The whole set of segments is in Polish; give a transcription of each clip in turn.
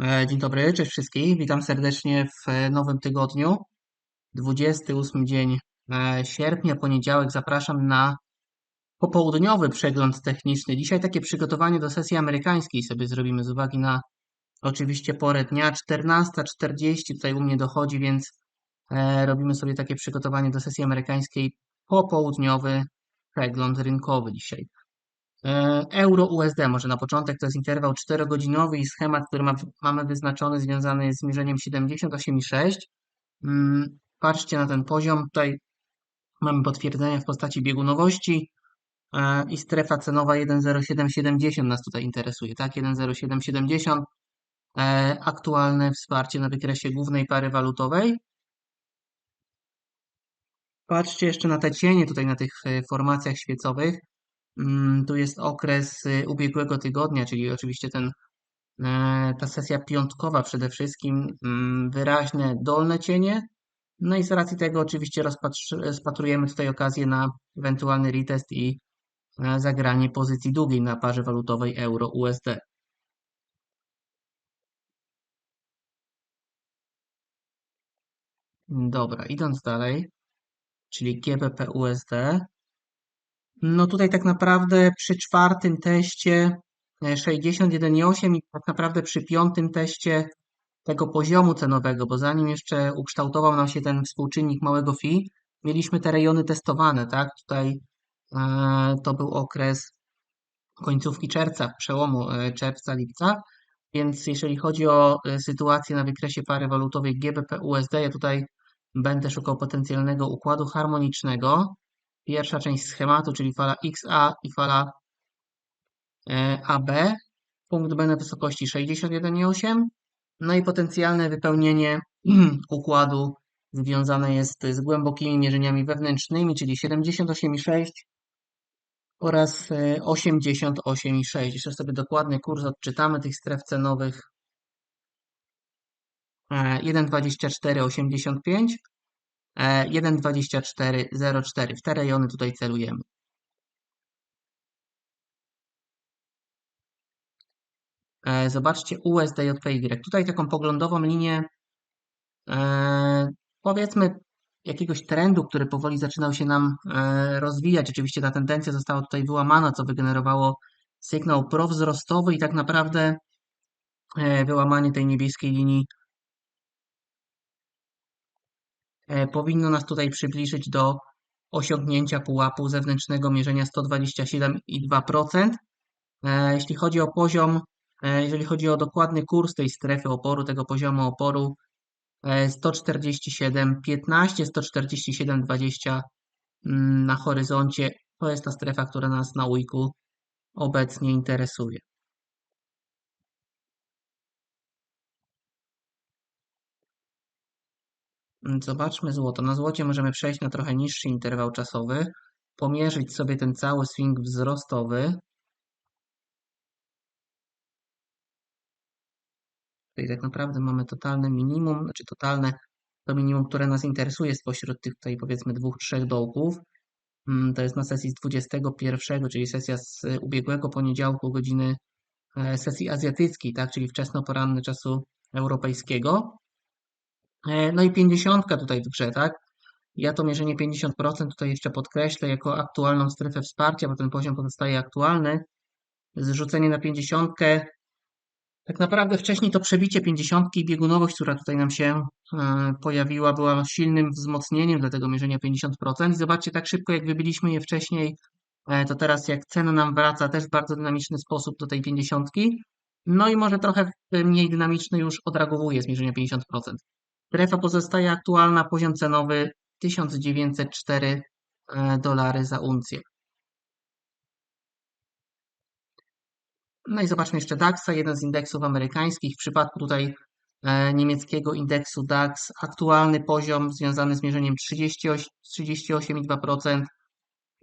E, Dzień dobry, cześć wszystkich. Witam serdecznie w e, nowym tygodniu. 28 dzień e, sierpnia, poniedziałek. Zapraszam na popołudniowy przegląd techniczny. Dzisiaj takie przygotowanie do sesji amerykańskiej sobie zrobimy z uwagi na oczywiście porę dnia. 14.40 tutaj u mnie dochodzi, więc robimy sobie takie przygotowanie do sesji amerykańskiej. Popołudniowy przegląd rynkowy dzisiaj. E, Euro USD może na początek to jest interwał 4-godzinowy i schemat, który ma, mamy wyznaczony związany jest z mierzeniem 78,6. Mm, Patrzcie na ten poziom. Tutaj mamy potwierdzenia w postaci biegunowości e, i strefa cenowa 1,0770 nas tutaj interesuje, tak? 1,0770. E, Aktualne wsparcie na wykresie głównej pary walutowej. Patrzcie jeszcze na te cienie tutaj na tych formacjach świecowych. Mm, Tu jest okres y, ubiegłego tygodnia, czyli oczywiście ten, e, ta sesja piątkowa przede wszystkim, mm, wyraźne dolne cienie. No i z racji tego oczywiście rozpatrujemy tutaj okazję na ewentualny retest i e, zagranie pozycji długiej na parze walutowej euro-USD. Dobra, idąc dalej, czyli GBP-USD. No tutaj tak naprawdę przy czwartym teście e, 61,8 i tak naprawdę przy piątym teście tego poziomu cenowego, bo zanim jeszcze ukształtował nam się ten współczynnik małego fi, mieliśmy te rejony testowane, tak? Tutaj e, to był okres końcówki czerwca, przełomu e, czerwca, lipca, więc jeżeli chodzi o e, sytuację na wykresie pary walutowej GBP-USD, ja tutaj będę szukał potencjalnego układu harmonicznego. Pierwsza część schematu, czyli fala XA i fala e, AB. Punkt B na wysokości 61,8. No i potencjalne wypełnienie układu związane jest z głębokimi mierzeniami wewnętrznymi, czyli 78,6 oraz e, 88,6. Jeszcze sobie dokładny kurs odczytamy tych stref cenowych. E, 1,2485 e, 1,2404. W te rejony tutaj celujemy. E, Zobaczcie USDJPY. Tutaj taką poglądową linię, e, powiedzmy, jakiegoś trendu, który powoli zaczynał się nam e, rozwijać. Oczywiście ta tendencja została tutaj wyłamana, co wygenerowało sygnał prowzrostowy i tak naprawdę e, wyłamanie tej niebieskiej linii powinno nas tutaj przybliżyć do osiągnięcia pułapu zewnętrznego mierzenia 127,2%. E, Jeśli chodzi o poziom E, Jeżeli chodzi o dokładny kurs tej strefy oporu, tego poziomu oporu, e, 147,15, 147,20 mm, na horyzoncie, to jest ta strefa, która nas na ujku obecnie interesuje. Zobaczmy złoto. Na złocie możemy przejść na trochę niższy interwał czasowy, pomierzyć sobie ten cały swing wzrostowy. Tutaj tak naprawdę mamy totalne minimum, znaczy totalne to minimum, które nas interesuje spośród tych tutaj powiedzmy dwóch, trzech dołków. Mm, To jest na sesji z 21, czyli sesja z ubiegłego poniedziałku, godziny e, sesji azjatyckiej, tak, czyli wczesnoporanny czasu europejskiego. E, No i 50 tutaj w grze, tak? Ja to mierzenie 50% tutaj jeszcze podkreślę jako aktualną strefę wsparcia, bo ten poziom pozostaje aktualny. Zrzucenie na 50 tak naprawdę wcześniej to przebicie 50 i biegunowość, która tutaj nam się e, pojawiła, była silnym wzmocnieniem dla tego mierzenia 50%. I zobaczcie, tak szybko jak wybiliśmy je wcześniej, e, to teraz jak cena nam wraca też w bardzo dynamiczny sposób do tej 50. No i może trochę mniej dynamiczny już odreagowuje zmierzenia 50%. Strefa pozostaje aktualna, poziom cenowy 1904 e, dolary za uncję. No i zobaczmy jeszcze DAX, jeden z indeksów amerykańskich. W przypadku tutaj e, niemieckiego indeksu DAX aktualny poziom związany z mierzeniem 38 38,2%,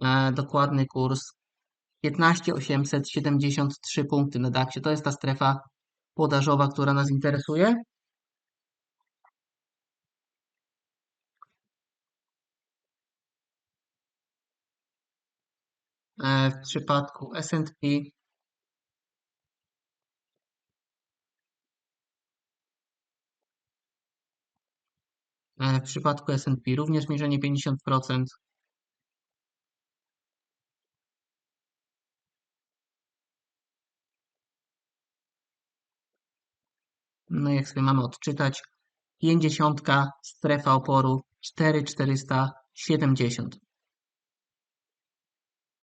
e, dokładny kurs 15,873 punkty na DAXie. To jest ta strefa podażowa, która nas interesuje. E, w przypadku S&P e, W przypadku S&P również mierzenie 50%. No jak sobie mamy odczytać, 50 strefa oporu 4470.